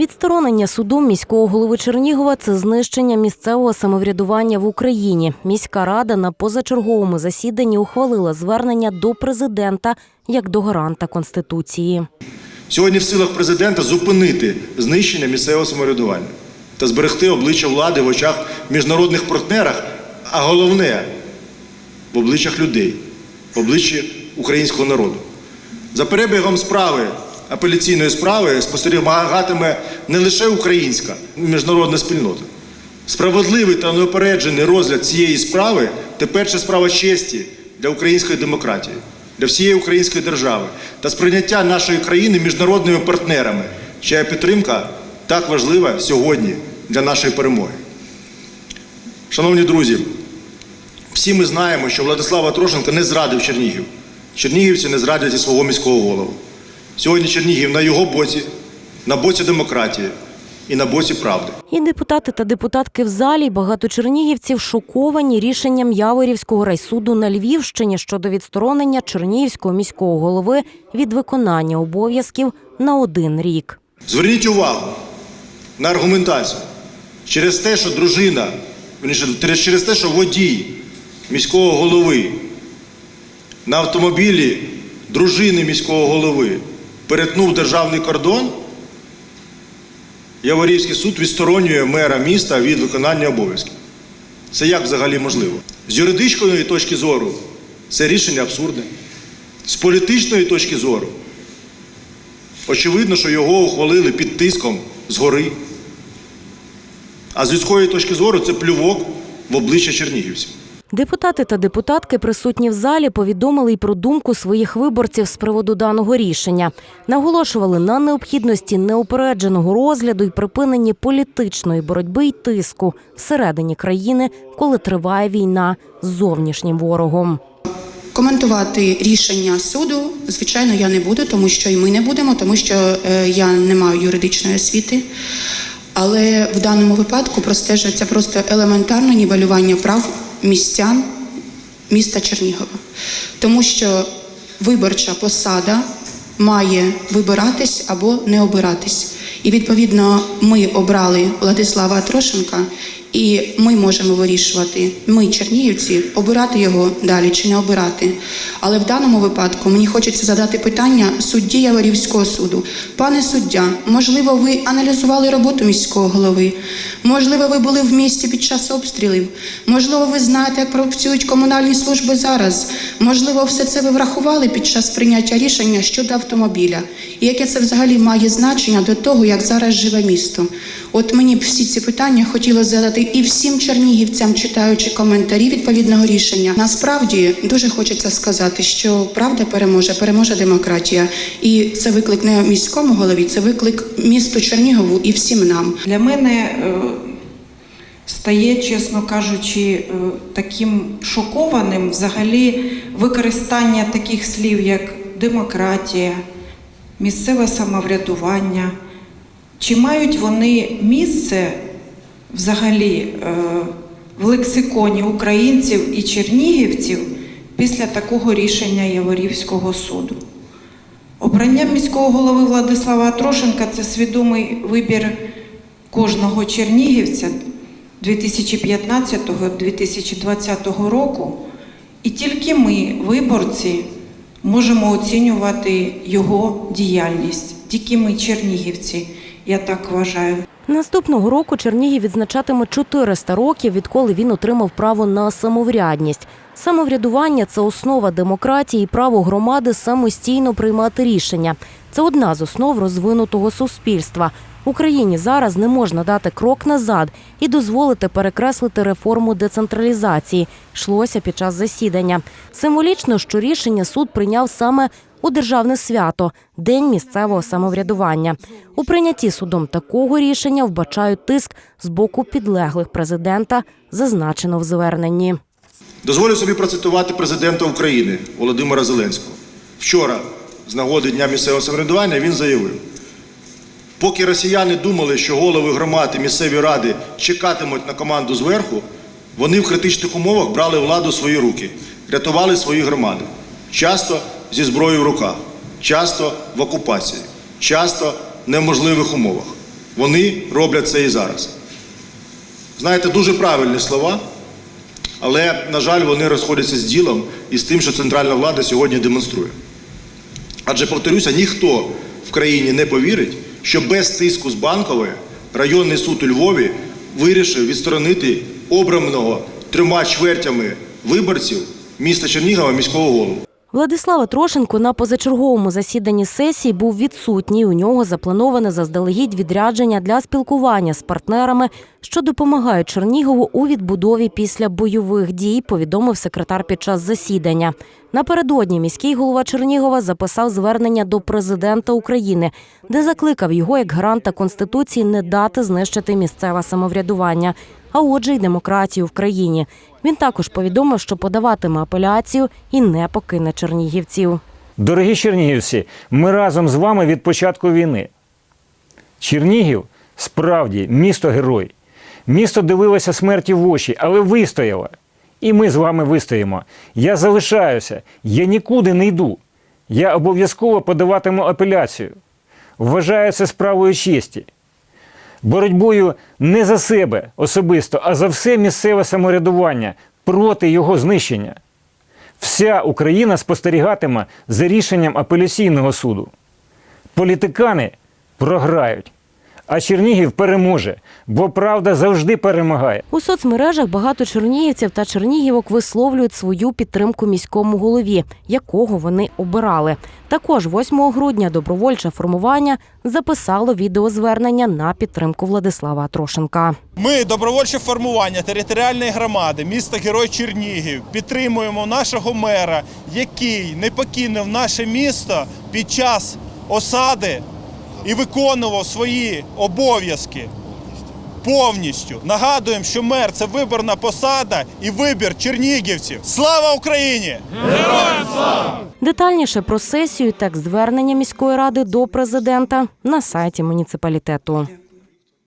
Відсторонення суду міського голови Чернігова це знищення місцевого самоврядування в Україні. Міська рада на позачерговому засіданні ухвалила звернення до президента як до гаранта конституції. Сьогодні в силах президента зупинити знищення місцевого самоврядування та зберегти обличчя влади в очах міжнародних партнерах, а головне в обличчях людей, в обличчі українського народу. За перебігом справи, апеляційної справи спостерігатиме не лише українська міжнародна спільнота. Справедливий та неопереджений розгляд цієї справи тепер це справа честі для української демократії, для всієї української держави та сприйняття нашої країни міжнародними партнерами, чия підтримка так важлива сьогодні для нашої перемоги. Шановні друзі, всі ми знаємо, що Владислава Трошенка не зрадив Чернігів. Чернігівці не зрадять і свого міського голову. Сьогодні Чернігів на його боці, на боці демократії і на боці правди. І депутати та депутатки в залі, і багато чернігівців шоковані рішенням Яворівського райсуду на Львівщині щодо відсторонення Чернігівського міського голови від виконання обов'язків на один рік. Зверніть увагу на аргументацію. Через те, що дружина, через те, що водій міського голови на автомобілі дружини міського голови перетнув державний кордон, Яворівський суд відсторонює мера міста від виконання обов'язків. Це як взагалі можливо? З юридичної точки зору це рішення абсурдне. З політичної точки зору Очевидно, що його ухвалили під тиском згори. А з людської точки зору це плювок в обличчя чернігівців. Депутати та депутатки, присутні в залі, повідомили й про думку своїх виборців з приводу даного рішення. Наголошували на необхідності неупередженого розгляду і припиненні політичної боротьби й тиску всередині країни, коли триває війна з зовнішнім ворогом. Коментувати рішення суду, звичайно, я не буду, тому що і ми не будемо, тому що е, я не маю юридичної освіти. Але в даному випадку простежується просто елементарне нівелювання прав містян міста Чернігова, тому що виборча посада має вибиратись або не обиратись. І відповідно ми обрали Владислава Трошенка, і ми можемо вирішувати, ми, чернігівці, обирати його далі чи не обирати. Але в даному випадку мені хочеться задати питання судді Яворівського суду. Пане суддя, можливо, ви аналізували роботу міського голови? Можливо, ви були в місті під час обстрілів? Можливо, ви знаєте, як працюють комунальні служби зараз? Можливо, все це ви врахували під час прийняття рішення щодо автомобіля? І яке це взагалі має значення до того, як зараз живе місто? От мені всі ці питання хотілося задати і всім чернігівцям, читаючи коментарі відповідного рішення. Насправді дуже хочеться сказати, що правда переможе, переможе демократія, і це виклик не міському голові, це виклик місту Чернігову і всім нам. Для мене е, стає, чесно кажучи, е, таким шокованим взагалі використання таких слів, як демократія, місцеве самоврядування. Чи мають вони місце взагалі е, в лексиконі українців і чернігівців після такого рішення Яворівського суду? Обрання міського голови Владислава Трошенка це свідомий вибір кожного чернігівця 2015-2020 року. І тільки ми, виборці, можемо оцінювати його діяльність. Тільки ми, чернігівці, я так вважаю. Наступного року Чернігів відзначатиме 400 років, відколи він отримав право на самоврядність. Самоврядування це основа демократії і право громади самостійно приймати рішення. Це одна з основ розвинутого суспільства. Україні зараз не можна дати крок назад і дозволити перекреслити реформу децентралізації. Йшлося під час засідання. Символічно, що рішення суд прийняв саме у державне свято День місцевого самоврядування. У прийнятті судом такого рішення вбачають тиск з боку підлеглих президента, зазначено в зверненні. Дозволю собі процитувати президента України Володимира Зеленського. Вчора, з нагоди Дня місцевого самоврядування, він заявив: поки росіяни думали, що голови громад і місцеві ради чекатимуть на команду зверху, вони в критичних умовах брали владу в свої руки, рятували свої громади. Часто зі зброєю в руках, часто в окупації, часто в неможливих умовах. Вони роблять це і зараз. Знаєте, дуже правильні слова, але, на жаль, вони розходяться з ділом і з тим, що центральна влада сьогодні демонструє. Адже, повторюся, ніхто в країні не повірить, що без тиску з банкової районний суд у Львові вирішив відсторонити обраного трьома чвертями виборців міста Чернігова міського голову. Владислава Трошенко на позачерговому засіданні сесії був відсутній. У нього заплановане заздалегідь відрядження для спілкування з партнерами, що допомагають Чернігову у відбудові після бойових дій. Повідомив секретар під час засідання. Напередодні міський голова Чернігова записав звернення до президента України, де закликав його як гаранта конституції не дати знищити місцеве самоврядування, а отже, й демократію в країні. Він також повідомив, що подаватиме апеляцію і не покине чернігівців. Дорогі чернігівці, ми разом з вами від початку війни. Чернігів справді місто герой. Місто дивилося смерті в очі, але вистояло. І ми з вами вистоїмо. Я залишаюся, я нікуди не йду. Я обов'язково подаватиму апеляцію. Вважаю це справою честі. Боротьбою не за себе особисто, а за все місцеве самоврядування проти його знищення. Вся Україна спостерігатиме за рішенням апеляційного суду. Політикани програють, а Чернігів переможе, бо правда завжди перемагає. У соцмережах багато чернігівців та чернігівок висловлюють свою підтримку міському голові, якого вони обирали. Також 8 грудня добровольче формування записало відеозвернення на підтримку Владислава Трошенка. Ми, добровольче формування територіальної громади, міста Герой Чернігів, підтримуємо нашого мера, який не покинув наше місто під час осади і виконував свої обов'язки повністю. Нагадуємо, що мер це виборна посада і вибір чернігівців. Слава Україні! Героям! Детальніше про сесію текст звернення міської ради до президента на сайті муніципалітету.